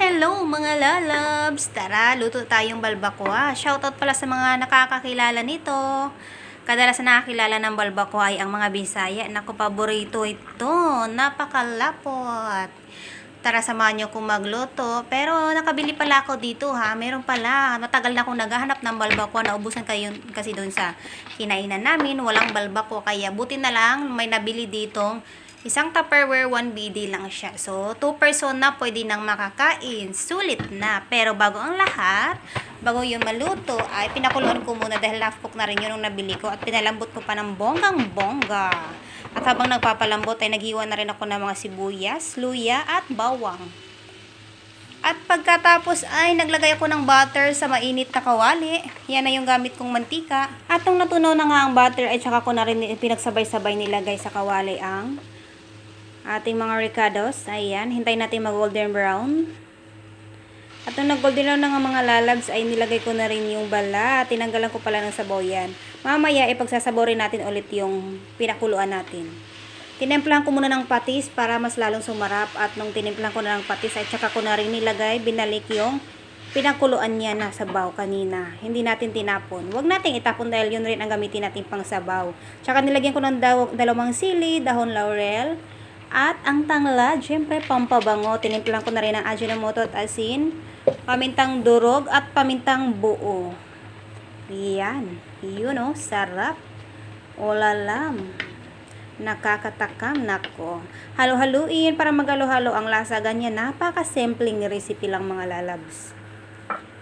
Hello mga lalabs! Tara, luto tayong balbakwa. Shoutout pala sa mga nakakakilala nito. Kadalasan nakakilala ng balbakwa ay ang mga Bisaya. Naku, paborito ito. Napakalapot. Tara, samahan niyo kong magluto. Pero nakabili pala ako dito ha. Meron pala. Matagal na akong naghahanap ng balbakwa. Naubusan kayo kasi doon sa kinainan namin. Walang balbakwa. Kaya buti na lang may nabili ditong Isang Tupperware 1 BD lang siya. So, 2 person na pwede nang makakain. Sulit na. Pero bago ang lahat, bago yung maluto, ay pinakuluan ko muna dahil half cook na rin yun nung nabili ko at pinalambot ko pa ng bonggang bongga. At habang nagpapalambot ay naghiwa na rin ako ng mga sibuyas, luya at bawang. At pagkatapos ay naglagay ako ng butter sa mainit na kawali. Yan na yung gamit kong mantika. At nung natunaw na nga ang butter ay saka ko na rin pinagsabay-sabay nilagay sa kawali ang ating mga ricados. Ayan, hintayin natin mag golden brown. At nung nag-golden brown na nga mga lalabs ay nilagay ko na rin yung bala. Tinanggalan ko pala ng sabaw yan. Mamaya ipagsasaborin natin ulit yung pinakuluan natin. Tinimplahan ko muna ng patis para mas lalong sumarap at nung tinimplahan ko na ng patis ay tsaka ko na rin nilagay, binalik yung pinakuluan niya na sabaw kanina. Hindi natin tinapon. Huwag nating itapon dahil yun rin ang gamitin natin pang sabaw. Tsaka nilagyan ko ng daw, dalawang sili, dahon laurel, at ang tanglad, syempre pampabango. Tinimplahan ko na rin ang ajinomoto at asin, pamintang durog at pamintang buo. Yan. Yun oh, sarap. Olalam. Nakakatakam nako. Halo-haluin para magalo-halo ang lasa ganyan. Napaka-simpleng recipe lang mga lalabs.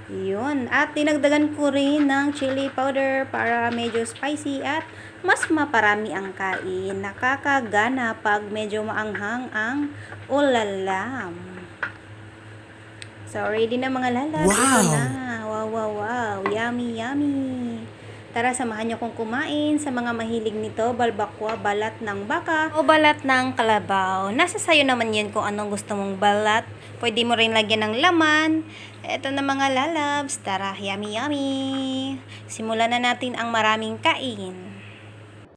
Yun. At dinagdagan ko rin ng chili powder para medyo spicy at mas maparami ang kain. Nakakagana pag medyo maanghang ang ulalam. So, ready na mga lalabs. Ito Wow! na. Wow, wow, wow. Yummy, yummy. Tara, samahan niyo kong kumain sa mga mahilig nito, balbakwa, balat ng baka, o balat ng kalabaw. Nasa sayo naman yan kung anong gusto mong balat. Pwede mo rin lagyan ng laman. Ito na mga lalabs. Tara, yummy, yummy. Simulan na natin ang maraming kain.